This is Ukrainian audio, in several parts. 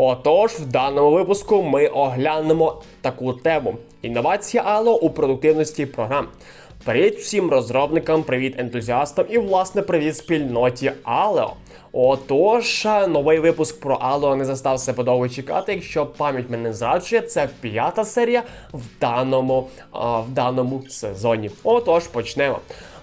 Отож, в даному випуску ми оглянемо таку тему: інновація Ало у продуктивності програм. Привіт всім розробникам, привіт ентузіастам і, власне, привіт спільноті Aleo. Отож, новий випуск про Aleo не застав себе довго чекати. Якщо пам'ять мене зраджує, це п'ята серія в даному, в даному сезоні. Отож, почнемо.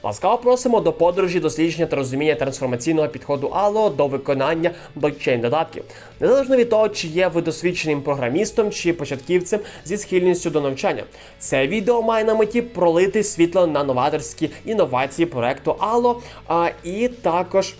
Ласкаво просимо до подорожі, дослідження та розуміння трансформаційного підходу Allo до виконання блокчейн додатків. Незалежно від того, чи є ви досвідченим програмістом чи початківцем зі схильністю до навчання. Це відео має на меті пролити світло на новаторські інновації проекту Allo, і також.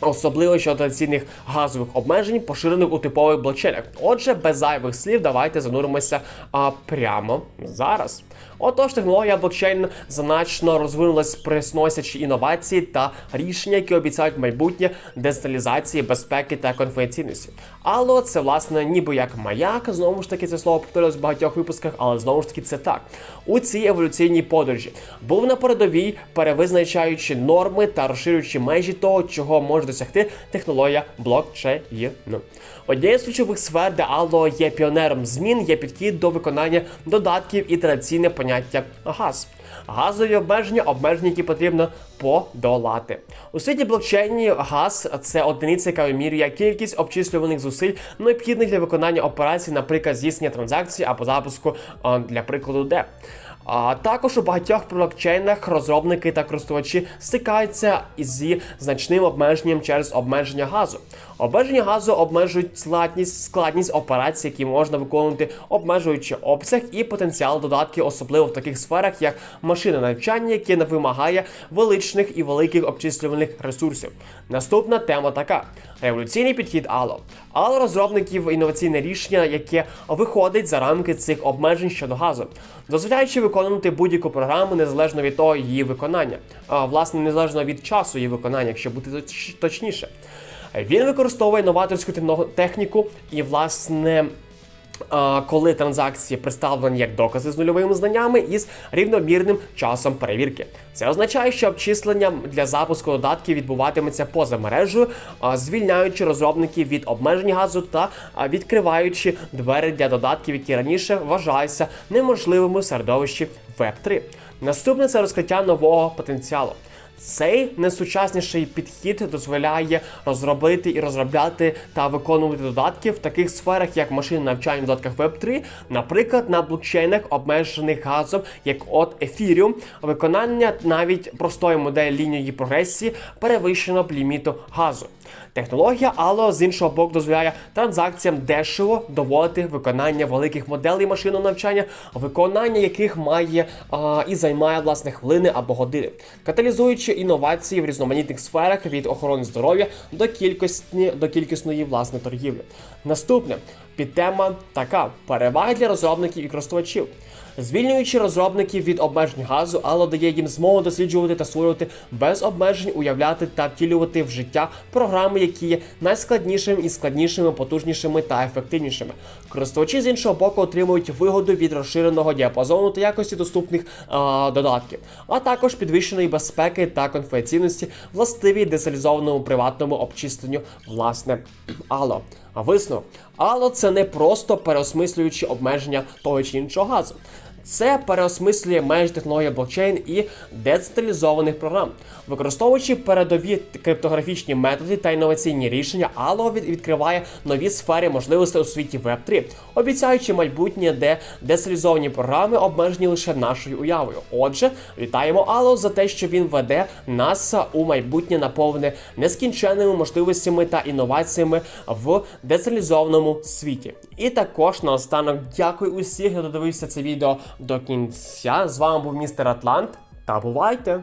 Особливо щодо традиційних газових обмежень, поширених у типових блокчейнах. Отже, без зайвих слів, давайте зануримося а, прямо зараз. Отож, технологія блокчейн значно розвинулась, присносячи інновації та рішення, які обіцяють майбутнє децентралізації, безпеки та конфіденційності. Алло, це власне ніби як маяк. Знову ж таки, це слово повторювалось в багатьох випусках, але знову ж таки це так. У цій еволюційній подорожі був на передовій, перевизначаючи норми та розширюючи межі того, чого може досягти технологія блокчейну. Однією з ключових сфер, де Allo є піонером змін, є підхід до виконання додатків і традиційне поняття газ. Газові обмеження, обмеження, які потрібно подолати. У світі блокчейні газ це одиниця, яка вимірює кількість обчислюваних зусиль, необхідних для виконання операцій, наприклад, здійснення транзакцій або запуску для прикладу де. А також у багатьох блокчейнах розробники та користувачі стикаються зі значним обмеженням через обмеження газу. Обмеження газу обмежують складність, складність операцій, які можна виконувати, обмежуючи обсяг і потенціал додатків, особливо в таких сферах, як машина навчання, яке не вимагає величних і великих обчислювальних ресурсів. Наступна тема така: революційний підхід Allo. Allo розробників інноваційне рішення, яке виходить за рамки цих обмежень щодо газу, дозволяючи виконувати будь-яку програму незалежно від того її виконання, а власне незалежно від часу її виконання, якщо бути точніше. Він використовує новаторську техніку і, власне, коли транзакції представлені як докази з нульовими знаннями із рівномірним часом перевірки. Це означає, що обчислення для запуску додатків відбуватиметься поза мережею, звільняючи розробників від обмежень газу та відкриваючи двері для додатків, які раніше вважалися неможливими в середовищі Web3. Наступне це розкриття нового потенціалу. Цей найсучасніший підхід дозволяє розробити і розробляти та виконувати додатки в таких сферах, як машинне навчання в додатках Web3, наприклад, на блокчейнах, обмежених газом, як от Ethereum, виконання навіть простої моделі лінії прогресії перевищено б ліміту газу. Технологія Allo з іншого боку дозволяє транзакціям дешево доводити виконання великих моделей машинного навчання, виконання яких має а, і займає власне хвилини або години, каталізуючи інновації в різноманітних сферах від охорони здоров'я до кількості до кількісної власне торгівлі. Наступне підтема така: переваги для розробників і користувачів. Звільнюючи розробників від обмежень газу, Allo дає їм змогу досліджувати та створювати без обмежень, уявляти та втілювати в життя програми, які є найскладнішими і складнішими, потужнішими та ефективнішими. Користувачі з іншого боку отримують вигоду від розширеного діапазону та якості доступних а, додатків, а також підвищеної безпеки та конфіденційності, властиві децентралізованому приватному обчисленню власне Allo. Висновок але – це не просто переосмислюючи обмеження того чи іншого газу. Це переосмислює межі технології блокчейн і децентралізованих програм, використовуючи передові криптографічні методи та інноваційні рішення, Allo відкриває нові сфери можливостей у світі Web3, обіцяючи майбутнє, де децентралізовані програми обмежені лише нашою уявою. Отже, вітаємо Allo за те, що він веде нас у майбутнє наповнене нескінченними можливостями та інноваціями в децентралізованому світі. І також наостанок дякую усіх, хто додивився це відео до кінця. З вами був містер Атлант. Та бувайте!